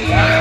Yeah.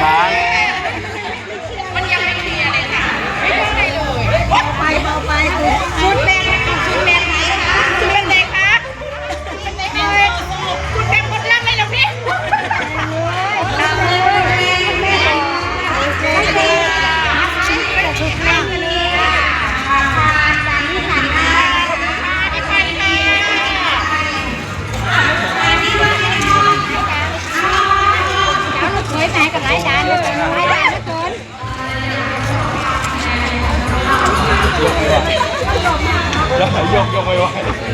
ช้าง มันยังไม่เคลียร์เลยค่ะไม่ได้เลยเบาไปเบาไปชุดแบ ยกยก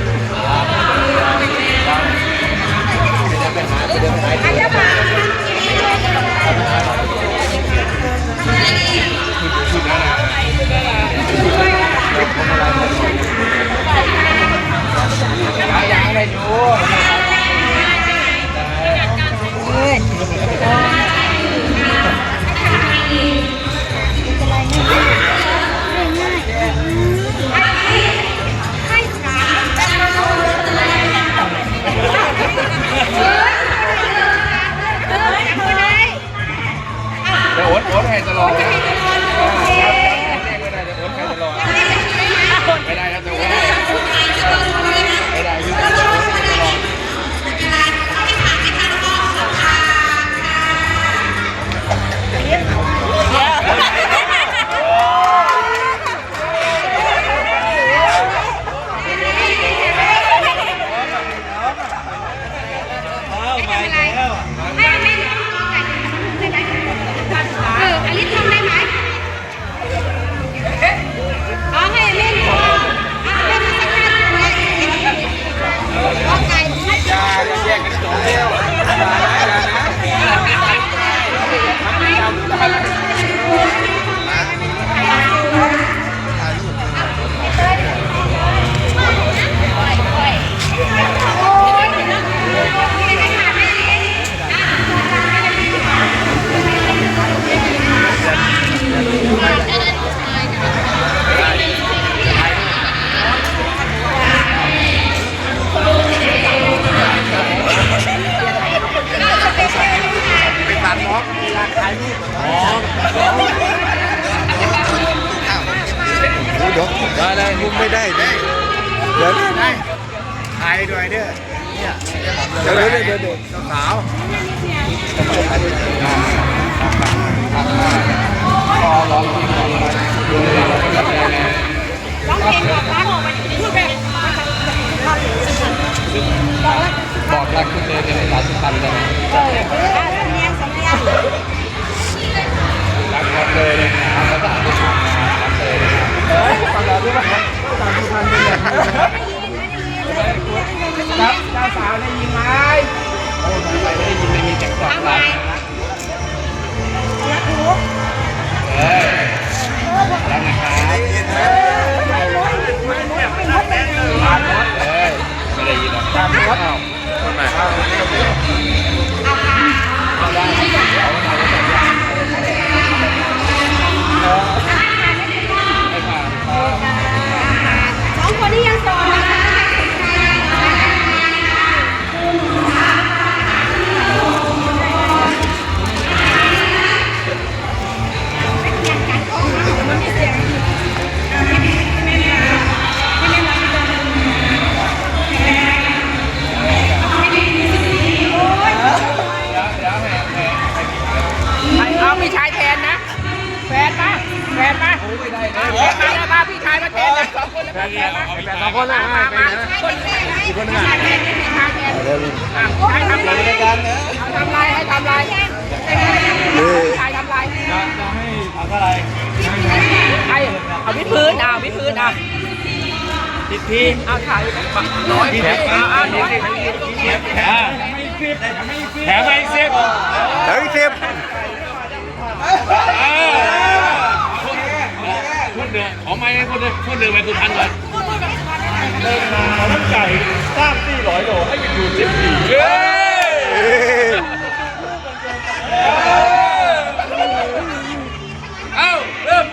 เดี๋ยวเดี๋ยวเดี๋ยวเดี๋ยวสาวร้องเพลงบอกรักออกมาอยู่ในรูปแบบบอกรักคุณเลยเป็นภาษาสุพรรณเลย สองคนนะมาไปมานะคนแรกนะพี่ชายแทนพี่ชายแทนเดี๋ยวอะพี่ชายทำอะไรเอาทำลายให้ทำลายพี่ชายทำลายจะให้เอาเท่าไหร่ใครเอาวิพื้นเอาวิพื้นเอาสิบทีเอาถ่ายร้อยเอาเอาร้อยแถมไม่สิบแถมไม่สิบเดี๋ยวอีกสิบคนเดือขอไม่คนเดือคนเดือไปสุพรรณก่อน เดินมาน้ำไก่สร้างสี่ร้อยโลให้มันอยู่สิบปีเฮ้ยเอ้าเริ่ม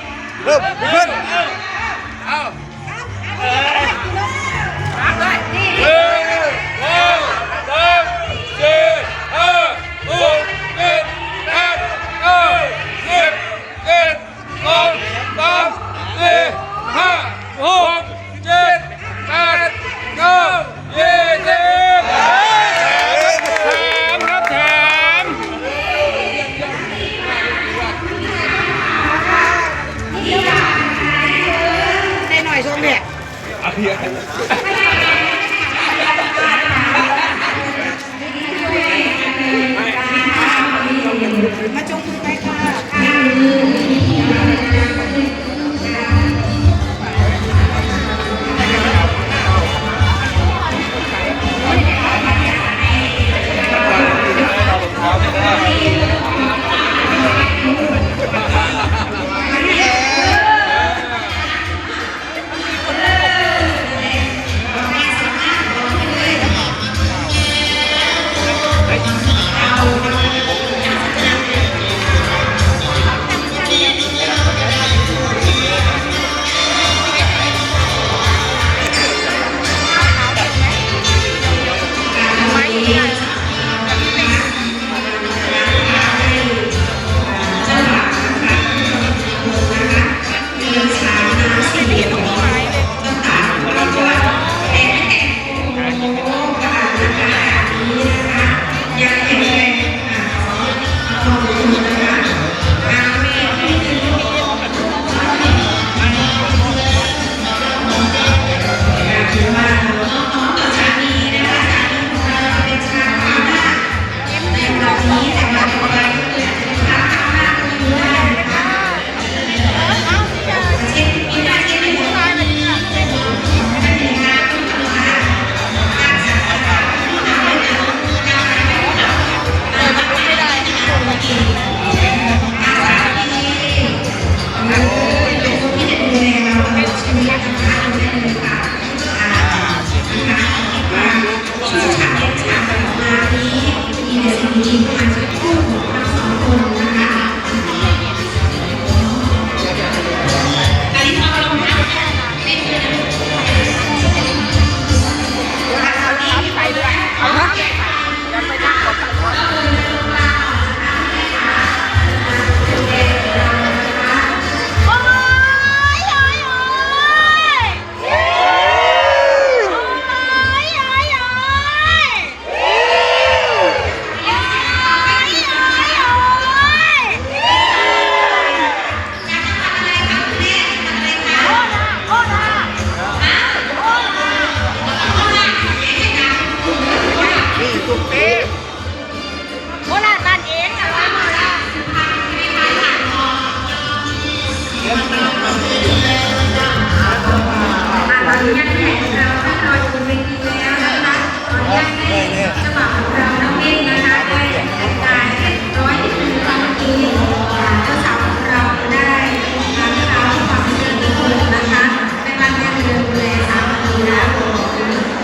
เริ่ม